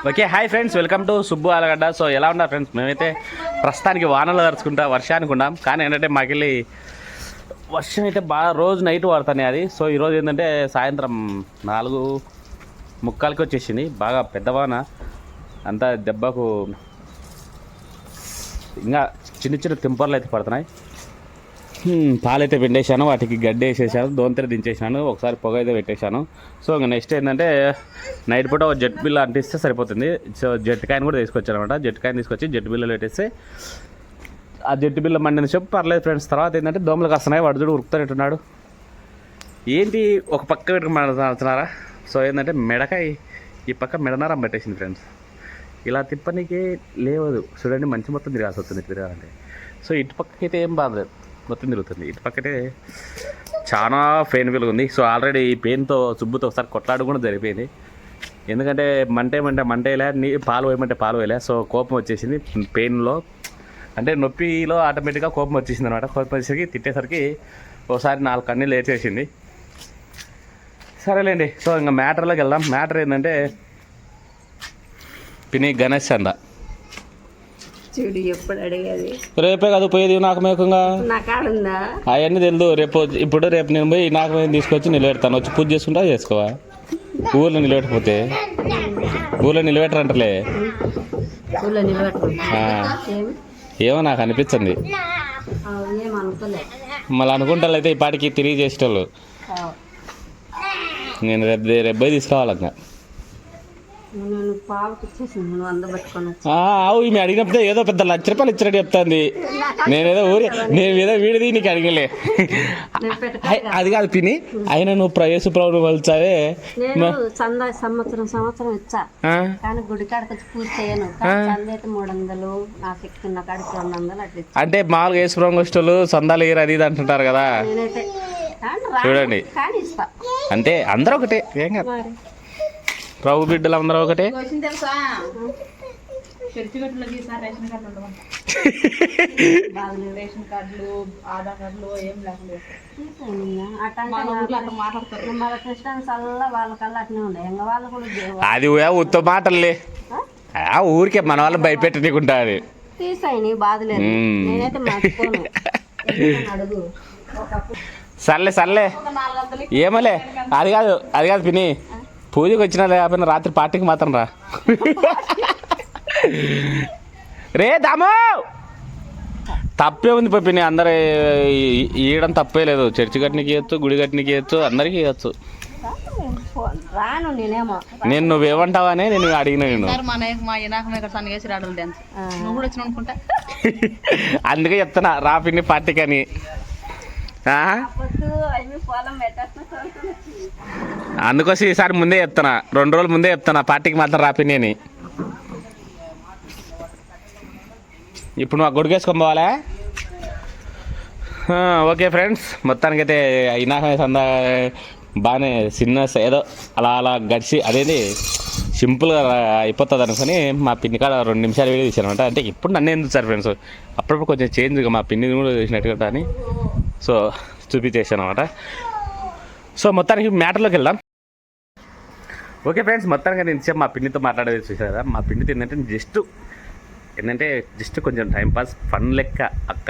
Okay hi friends welcome to Subbu Alagadda. So ఎలా ఉన్నారు friends? మేమైతే ప్రస్తుతానికి వానలు తరుచుకుంటా వర్షానికి ఉన్నాం. కానీ ఏంటంటే మాకెళ్ళి వర్షం అయితే బాగా రోజు నైట్ పడుతున్నాయి అది. సో ఈరోజు ఏంటంటే సాయంత్రం నాలుగు ముక్కాలకి వచ్చేసింది. బాగా పెద్ద వాన. అంతా దెబ్బకు ఇంకా చిన్న చిన్న తింపర్లు అయితే పడుతున్నాయి. పాలైతే పిండేశాను వాటికి గడ్డి వేసేసాను దోంతర దించేసాను ఒకసారి పొగ అయితే పెట్టేశాను. సో ఇంకా నెక్స్ట్ ఏంటంటే నైట్ పూట ఒక జెట్ బిల్ అంటిస్తే సరిపోతుంది. సో జెట్ కాయను కూడా తీసుకొచ్చాను అనమాట జెట్ తీసుకొచ్చి జెట్ బిల్లు పెట్టేస్తే ఆ జెట్ బిల్ల మండిన చెప్పు పర్లేదు ఫ్రెండ్స్ తర్వాత ఏంటంటే దోమలు కాస్తున్నాయి వాడు చూడు ఉరుకుతానట్టున్నాడు ఏంటి ఒక పక్క పెట్టుకున్నారా సో ఏంటంటే మెడకాయ ఈ పక్క మెడనారం పెట్టేసింది ఫ్రెండ్స్ ఇలా తిప్పనీకి లేవదు. చూడండి మంచి మొత్తం తిరగాల్సి వస్తుంది తిరగాలంటే. సో ఇటు పక్కకి అయితే ఏం బాధలేదు. మొత్తం తిరుగుతుంది ఇటు పక్కటే చాలా పెయిన్ఫుల్గా ఉంది. సో ఆల్రెడీ ఈ పెయిన్తో సుబ్బుతో ఒకసారి కొట్లాడు కూడా జరిగిపోయింది. ఎందుకంటే మంటే మంటే మంటేలే నీ పాలు వేయమంటే పాలు వేయలే సో కోపం వచ్చేసింది పెయిన్లో. అంటే నొప్పిలో ఆటోమేటిక్గా కోపం వచ్చేసింది అనమాట. కోపం వచ్చేసరికి తిట్టేసరికి ఒకసారి నాలుగు కన్నీళ్ళు వేసేసింది సరేలేండి. సో ఇంకా మ్యాటర్లోకి వెళ్దాం. మ్యాటర్ ఏంటంటే పిని గణేష్ చందా చూడు ఎప్పుడు అడిగేది? రేపే కాదు పోయేది నాకు మేకంగా? నా కాడుందా అవన్నీ తెలుదు రేపు ఇప్పుడు రేపు నేను పోయి నాకు మేము తీసుకొచ్చి నిలబెడతాను. వచ్చి పూజ చేసుకుంటా చేసుకోవా? ఊర్లో నిలబెట్టకపోతే? ఊర్లో నిలబెట్టరంటలే. ఏమో? నాకు అనిపించింది. మళ్ళీ అనుకుంటారు అయితే ఈ పాటికి తిరిగి చేసేటోళ్ళు నేను రేపు రేపు పోయి ఇంకా నేను పావుకి ఆవు ఈమె అడిగినప్పుడు ఏదో పెద్ద లక్ష రూపాయలు ఇచ్చినట్టు చెప్తాంది. నేనేదో ఊరి నేను ఏదో వీడిది నీకు అడిగలే. అయ్, అది కాదు పిని అయినా నువ్వు ప్రయేసు ప్రభు వల్చావే. నేను చందా సంవత్సరం సంవత్సరం ఇచ్చా ఆ? కానీ గుడి కాడికి వచ్చి పూజ చేయను. కానీ చంద అయితే మూడు వందలు నా శక్తి ఉన్న కాడికి రెండు వందలు అట్లా ఇచ్చా అంటే మామూలుగా యేసు ప్రభు ఇష్టలు సందాలు ఇయ్యరు అది ఇది అంటుంటారు కదా. నేనైతే కానీ రాను, చూడండి. కానీ ఇస్తా. అంటే అందరూ ఒకటే ఏం కాదు. మరి? ప్రభు బిడ్డలు అందరూ ఒకటే? రేషన్ కార్డులు ఆధార్ కార్డులు ఏం అది ఉత్త మాటలే. ఆ? ఊరికే మన వాళ్ళు తీసాయి బాధలేదు. నేనైతే ఒకప్పుడు సర్లే సర్లే. ఏమలే. అది కాదు అది కాదు పిని పూజకి వచ్చినా లేకపోయినా రాత్రి పార్టీకి మాత్రం రా. రే దాము! తప్పే ఉంది పిని అందరు ఈయడం తప్పే లేదు. చర్చి కట్టినకి ఇవ్వచ్చు గుడి కట్టినకి ఇవ్వచ్చు అందరికీ ఇవ్వచ్చు రాను నేనేమో. నేను నువ్వేమంటావనే నేను అడిగిన నేను. అందుకే చెప్తున్నా రా పిన్ని పార్టీకి అని ఆ? పొద్దు అవి పొలం పెట్టేస్తున్నా అందుకోసం ఈసారి ముందే చెప్తున్నా. రెండు రోజులు ముందే చెప్తున్నా. పార్టీకి మాత్రం రా ఇప్పుడు నువ్వు ఆ గుడికేసుకొని పోవాలా? Okay friends. మొత్తానికైతే ఇనాక సంద బాగానే చిన్న ఏదో అలా అలా గడిచి అదేది? సింపుల్గా అయిపోతుంది అనుకుని మా పిన్ని కాడ రెండు నిమిషాలు వీడియో తీసాను అంటే ఇప్పుడు నన్ను ఎందుకు సార్ ఫ్రెండ్స్ అప్పుడప్పుడు కొంచెం చేంజ్గా మా పిన్ని కూడా చూసినట్టుగా అని. సో చూపించేసాను అనమాట సో మొత్తానికి మ్యాటర్లోకి వెళ్దాం. ఓకే ఫ్రెండ్స్ మొత్తానికి నేను ఇచ్చే మా పిన్నితో మాట్లాడేది చూసారా కదా మా పిన్నితో ఏంటంటే జస్ట్ ఏంటంటే జస్ట్ కొంచెం టైం పాస్ ఫన్ లెక్క అక్క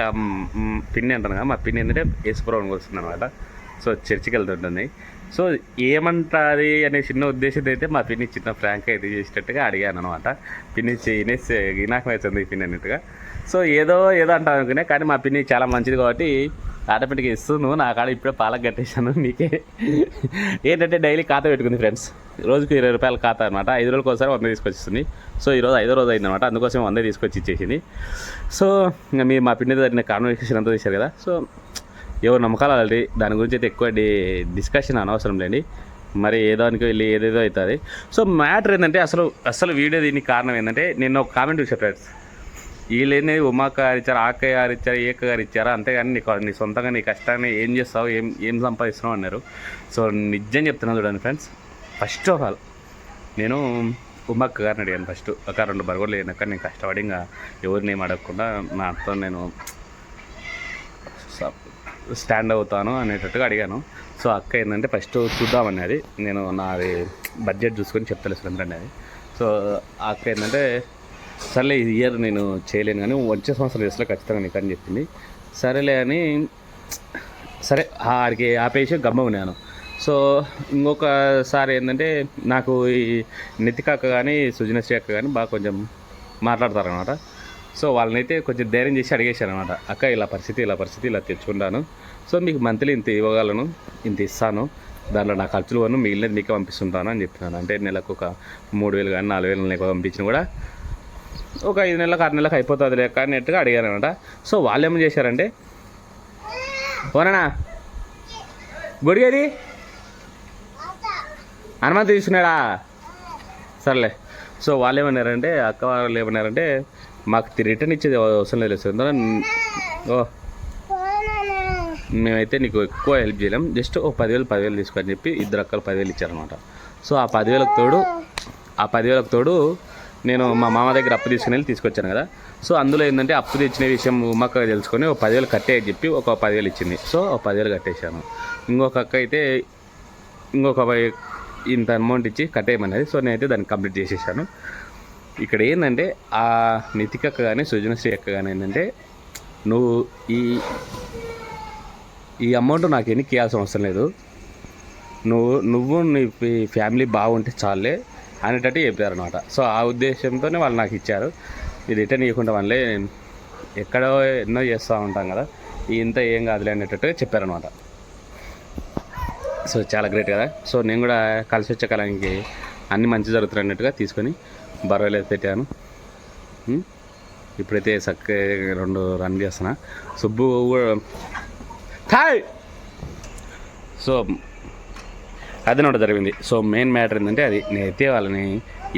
పిన్ని అంటాను కదా మా పిన్ని ఏంటంటే యేసుప్రభుని వస్తుంది అనమాట సో చర్చికి వెళ్తుంటుంది. సో ఏమంటాది అనే చిన్న ఉద్దేశంతో అయితే మా పిన్ని చిన్న ఫ్రాంక్ అయితే చేసేటట్టుగా అడిగాను అనమాట పిన్ని చేయనే గినాకమవుతుంది పిన్ని అన్నట్టుగా. సో ఏదో ఏదో అంటాను అనుకునే కానీ మా పిన్ని చాలా మంచిది కాబట్టి ఆటోమేటిక్గా ఇస్తున్నాను నా కాడ ఇప్పుడే పాలకు కట్టేశాను. నీకే ఏంటంటే డైలీ ఖాతా పెట్టుకుంది ఫ్రెండ్స్. రోజుకు ఇరవై రూపాయల ఖాతా అనమాట ఐదు రోజులకు ఒకసారి వంద తీసుకొచ్చిస్తుంది సో ఈరోజు ఐదో రోజు అయిందనమాట అందుకోసం వంద తీసుకొచ్చి ఇచ్చేసింది సో ఇంకా మీరు మా పిండి జరిగిన కాన్వర్సేషన్ అంతా తీశారు కదా. సో ఎవరు నమ్మకాలు ఆల్రెడీ దాని గురించి అయితే ఎక్కువ డి- డిస్కషన్ అనవసరం లేండి. మరి ఏదానికి వెళ్ళి ఏదేదో అవుతుంది. సో మ్యాటర్ ఏంటంటే అసలు అసలు వీడియో దీనికి కారణం ఏంటంటే నేను ఒక కామెంట్ చూసాను ఫ్రెండ్స్. వీళ్ళేంది ఉమాక గారు ఇచ్చారు ఆక్క గారు ఇచ్చారు ఏక గారు ఇచ్చారా అంతేగాని నీకు నీ సొంతంగా నీ కష్టాన్ని ఏం చేస్తావు ఏం ఏం సంపాదిస్తున్నావు అన్నారు. సో నిజం చెప్తున్నాను చూడండి ఫ్రెండ్స్. ఫస్ట్ ఆఫ్ ఆల్ నేను ఉమ్మక్క గారిని అడిగాను ఫస్ట్ ఒక రెండు బర్గర్లు లేనక్క నేను కష్టపడి ఇంకా ఎవరిని అడగకుండా నా అర్థం నేను స్టాండ్ అవుతాను అనేటట్టుగా అడిగాను. సో అక్క ఏంటంటే ఫస్ట్ చూద్దామన్నది. నేను నాది బడ్జెట్ చూసుకొని చెప్తలే సురేంద్ర అనేది సో సో ఆ అక్క ఏంటంటే సర్లే ఈ ఇయర్ నేను చేయలేను కానీ వచ్చే సంవత్సరం చేస్తా ఖచ్చితంగా నీకు అని చెప్పింది. సరేలే అని సరే ఆడికి ఆపేసి గమ్మం ఉన్నాను. సో ఇంకొకసారి ఏంటంటే నాకు ఈ నితిక అక్క కానీ సుజనశ్రీ అక్క కానీ బాగా కొంచెం మాట్లాడతారనమాట సో వాళ్ళనైతే కొంచెం ధైర్యం చేసి అడిగేశాను అనమాట అక్క ఇలా పరిస్థితి ఇలా పరిస్థితి ఇలా తెచ్చుకుంటాను. సో మీకు మంత్లీ ఇంత ఇవ్వగలను ఇంత ఇస్తాను. దాంట్లో నా ఖర్చులు వను మిగిలినది మీకే పంపిస్తుంటాను అని చెప్తున్నాను అంటే నెలకు ఒక మూడు వేలు కానీ నాలుగు వేలు నెలకు పంపించిన కూడా ఒక ఐదు నెలలకు ఆరు నెలలకు అయిపోతుంది లేక అన్నట్టుగా అడిగాను అనమాట సో వాళ్ళు ఏం చేశారంటే ఓనా గొడిగేది అనుమతి తీసుకున్నాడా? సర్లే. సో వాళ్ళు ఏమన్నారంటే అక్క వాళ్ళు ఏమన్నారంటే మాకు రిటర్న్ ఇచ్చేది అవసరం లేదు సార్. ఓ మేమైతే నీకు ఎక్కువ హెల్ప్ చేయలేం. జస్ట్ ఓ పదివేలు పదివేలు తీసుకొని చెప్పి ఇద్దరు అక్కలు పదివేలు ఇచ్చారనమాట సో ఆ పదివేలకు తోడు ఆ పదివేలకు తోడు నేను మా మామ దగ్గర అప్పు తీసుకుని వెళ్ళి తీసుకొచ్చాను కదా. సో అందులో ఏంటంటే అప్పు తెచ్చిన విషయం ఉమ్మక్క తెలుసుకొని ఒక పదివేలు కట్టే చెప్పి ఒక పదివేలు ఇచ్చింది. సో ఒక పదివేలు కట్టేశాను. ఇంకొక అక్క అయితే ఇంకొక ఇంత అమౌంట్ ఇచ్చి కట్టేయమన్నది. సో నేనైతే దాన్ని కంప్లీట్ చేసేసాను. ఇక్కడ ఏంటంటే ఆ నితిక అక్క కానీ సుజనశ్రీ అక్క కానీ ఏంటంటే నువ్వు ఈ ఈ అమౌంట్ నాకు ఎన్ని ఇవ్వాల్సిన అవసరం లేదు. నువ్వు నువ్వు నీ ఫ్యామిలీ బాగుంటే చాలే. అనేటట్టు చెప్పారనమాట సో ఆ ఉద్దేశంతోనే వాళ్ళు నాకు ఇచ్చారు. ఇది రిటర్న్ ఇవ్వకుండా వాళ్ళే ఎక్కడో ఎన్నో చేస్తూ ఉంటాం కదా ఇంత ఏం కాదులే అనేటట్టుగా చెప్పారనమాట సో చాలా గ్రేట్ కదా. సో నేను కూడా కలిసి వచ్చే కాలానికి అన్ని మంచి అన్నట్టుగా తీసుకొని బరోలు పెట్టాను. ఇప్పుడైతే చక్కగా రెండు రన్ చేస్తున్నా. సుబ్బు కూడా హాయ్ సో అది నోట జరిగింది. సో మెయిన్ మ్యాటర్ ఏంటంటే అది నేనైతే వాళ్ళని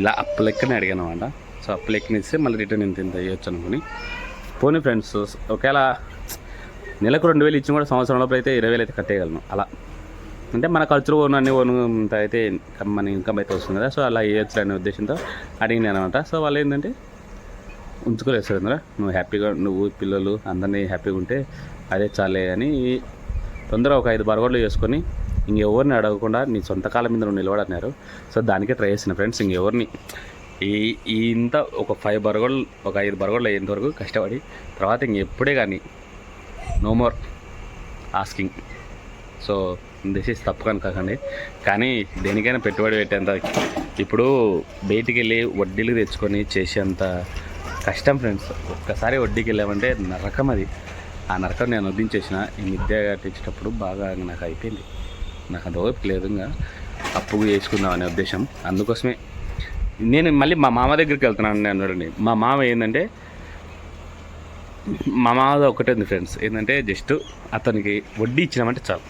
ఇలా అప్పులెక్కనే అడిగాను అనమాట. సో అప్పు ఇస్తే మళ్ళీ రిటర్న్ ఇంత ఇంత చేయొచ్చు అనుకుని. పోనీ ఫ్రెండ్స్ ఒకవేళ నెలకు రెండు వేలు ఇచ్చిన కూడా సంవత్సరం లోపల అయితే ఇరవై వేలు అయితే కట్టేయగలను. అలా. అంటే మన ఖర్చులు ఓను అన్ని ఓను ఇంత అయితే ఇన్కమ్ మన ఇన్కమ్ అయితే వస్తుంది కదా. సో అలా వేయచ్చు అనే ఉద్దేశంతో అడిగినాను అనమాట. సో వాళ్ళు ఏంటంటే ఉంచుకోలేదు సురేంద్ర నువ్వు హ్యాపీగా నువ్వు పిల్లలు అందరినీ హ్యాపీగా ఉంటే అదే చాలే అని తొందరగా ఒక ఐదు బరగోళ్ళు చేసుకొని ఇంకెవరిని అడగకుండా నీ సొంత కాలం మీద నువ్వు నిలబడన్నారు. సో దానికే ట్రై చేసిన ఫ్రెండ్స్ ఇంకెవరిని? ఈ ఇంత ఒక ఫైవ్ బరగోళ్ళు ఒక ఐదు బరగోళ్ళు అయ్యేంత వరకు కష్టపడి తర్వాత ఇంకెప్పుడే కానీ no more asking so this is తప్పు కనుకండి కానీ దేనికైనా పెట్టుబడి పెట్టేంత ఇప్పుడు బయటికి వెళ్ళి వడ్డీలు తెచ్చుకొని చేసేంత కష్టం ఫ్రెండ్స్ ఒక్కసారి వడ్డీకి వెళ్ళామంటే నరకం అది. ఆ నరకం నేను వడ్డించేసిన ఈ మిద్దె కట్టించేటప్పుడు బాగా నాకు అయిపోయింది. నాకు అంత ఓపిక లేదు ఇంకా అప్పు చేసుకుందాం అనే ఉద్దేశం. అందుకోసమే నేను మళ్ళీ మా మామ దగ్గరికి వెళ్తున్నాను నేను చూడండి మా మామ ఏంటంటే మా మామది ఒకటే ఉంది ఫ్రెండ్స్. ఏంటంటే జస్ట్ అతనికి వడ్డీ ఇచ్చినామంటే చాలు.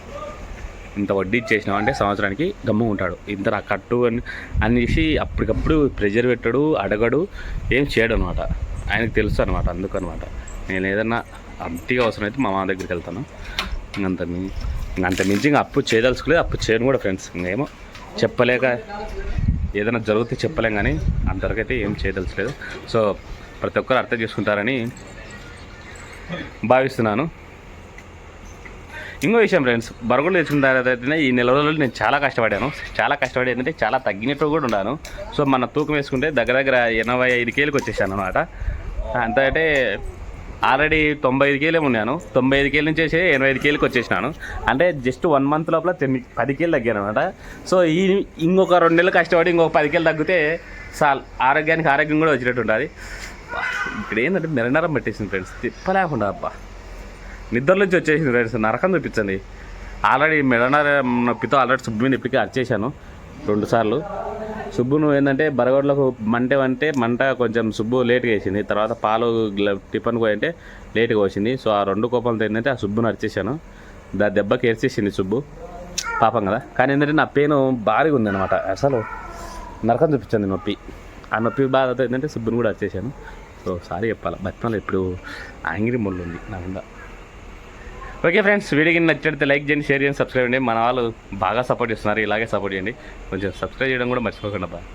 ఇంత వడ్డీ ఇచ్చేసినామంటే సంవత్సరానికి గమ్ము ఉంటాడు. ఇంత నా కట్టు అని అనేసి అప్పటికప్పుడు ప్రెజర్ పెట్టడు అడగడు ఏం చేయడు అనమాట ఆయనకు తెలుసు అనమాట అందుకనమాట నేను ఏదన్నా అంతగా అవసరం అయితే మా మామ దగ్గరికి వెళ్తాను. అంత అంత మించి ఇంకా అప్పు చేయదలుచుకోలేదు. అప్పు చేయను కూడా ఫ్రెండ్స్. ఇంకేమో చెప్పలేక ఏదైనా జరిగితే చెప్పలేం కానీ అంతవరకు అయితే ఏం చేయదలుచులేదు సో ప్రతి ఒక్కరు అర్థం చేసుకుంటారని భావిస్తున్నాను. ఇంకో విషయం ఫ్రెండ్స్ బరగలు తెచ్చుకున్న తర్వాత ఈ నెల రోజులు నేను చాలా కష్టపడాను. చాలా కష్టపడి ఏంటంటే చాలా తగ్గినట్టు కూడా ఉన్నాను. సో మన తూకం వేసుకుంటే దగ్గర దగ్గర ఎనభై ఐదు కేలకు వచ్చేసాను అనమాట అంత అంటే ఆల్రెడీ తొంభై ఐదు కేలు ఉన్నాను. తొంభై ఐదు కేలు నుంచి ఎనభై ఐదు కేలకు వచ్చేసినాను. అంటే జస్ట్ వన్ మంత్ లోపల తొమ్మిది పది కేలు తగ్గాను అనమాట. సో ఈ ఇంకొక రెండు నెలలు కష్టపడి ఇంకొక పది కేలు తగ్గితే చాలు ఆరోగ్యానికి ఆరోగ్యం కూడా వచ్చినట్టు ఉంటుంది ఇక్కడ ఏంటంటే మెరనరం పెట్టేసింది ఫ్రెండ్స్ తిప్పలేకుండా అబ్బా. నిద్రలోంచి వచ్చేసింది ఫ్రెండ్స్ నరకం చూపించండి. ఆల్రెడీ మెడనర నొప్పితో ఆల్రెడీ సుబ్బు మీద ఇప్పటికే అరిచేశాను. రెండుసార్లు సుబ్బును సుబ్బు నువ్వు ఏంటంటే బరగడ్లకు మంటే అంటే మంట కొంచెం సుబ్బు లేట్గా వేసింది. తర్వాత పాలు టిఫిన్ పోయంటే లేట్గా వచ్చింది సో ఆ రెండు కోపంతో ఏంటంటే ఆ సుబ్బును అరిచేసాను దా దెబ్బకి ఎరిచేసింది సుబ్బు. పాపం కదా. కానీ ఏంటంటే నా పెయిన్ భారీగా ఉందన్నమాట. అసలు నరకం చూపించింది నొప్పి. ఆ నొప్పి బాధతో ఏంటంటే సుబ్బును కూడా అరిచేసాను సో సారీ చెప్పాలి బతిమలు ఇప్పుడు యాంగ్రీ ముళ్ళు ఉంది నా మీద. ఓకే ఫ్రెండ్స్ వీడియోకి నచ్చినట్లయితే లైక్ చేయండి షేర్ చేయండి సబ్స్క్రైబ్ చేయండి. మన వాళ్ళు బాగా సపోర్ట్ చేస్తున్నారు ఇలాగే సపోర్ట్ చేయండి. కొంచెం సబ్స్క్రైబ్ చేయడం కూడా మర్చిపోకుండా బాగా